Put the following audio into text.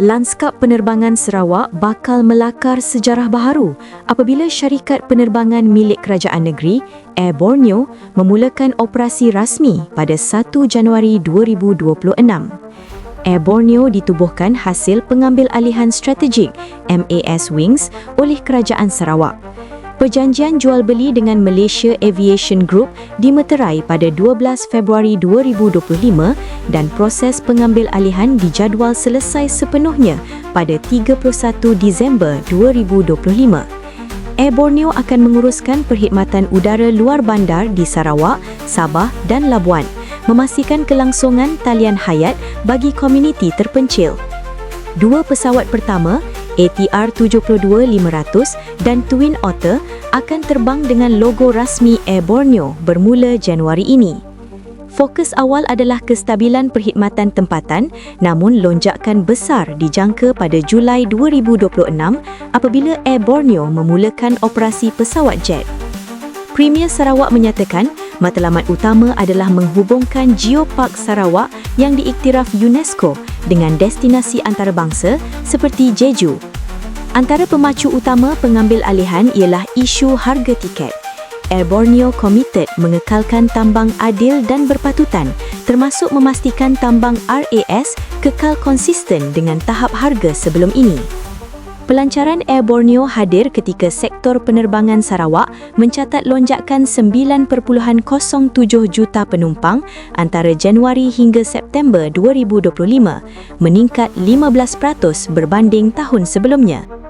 Lanskap penerbangan Sarawak bakal melakar sejarah baharu apabila syarikat penerbangan milik kerajaan negeri, Air Borneo, memulakan operasi rasmi pada 1 Januari 2026. Air Borneo ditubuhkan hasil pengambil alihan strategik MAS Wings oleh Kerajaan Sarawak. Perjanjian jual beli dengan Malaysia Aviation Group dimeterai pada 12 Februari 2025 dan proses pengambil alihan dijadual selesai sepenuhnya pada 31 Disember 2025. Air Borneo akan menguruskan perkhidmatan udara luar bandar di Sarawak, Sabah dan Labuan, memastikan kelangsungan talian hayat bagi komuniti terpencil. Dua pesawat pertama, ATR 72500 dan Twin Otter akan terbang dengan logo rasmi Air Borneo bermula Januari ini. Fokus awal adalah kestabilan perkhidmatan tempatan namun lonjakan besar dijangka pada Julai 2026 apabila Air Borneo memulakan operasi pesawat jet. Premier Sarawak menyatakan matlamat utama adalah menghubungkan Geopark Sarawak yang diiktiraf UNESCO dengan destinasi antarabangsa seperti Jeju. Antara pemacu utama pengambil alihan ialah isu harga tiket. Air Borneo committed mengekalkan tambang adil dan berpatutan termasuk memastikan tambang RAS kekal konsisten dengan tahap harga sebelum ini. Pelancaran Air Borneo hadir ketika sektor penerbangan Sarawak mencatat lonjakan 9.07 juta penumpang antara Januari hingga September 2025, meningkat 15% berbanding tahun sebelumnya.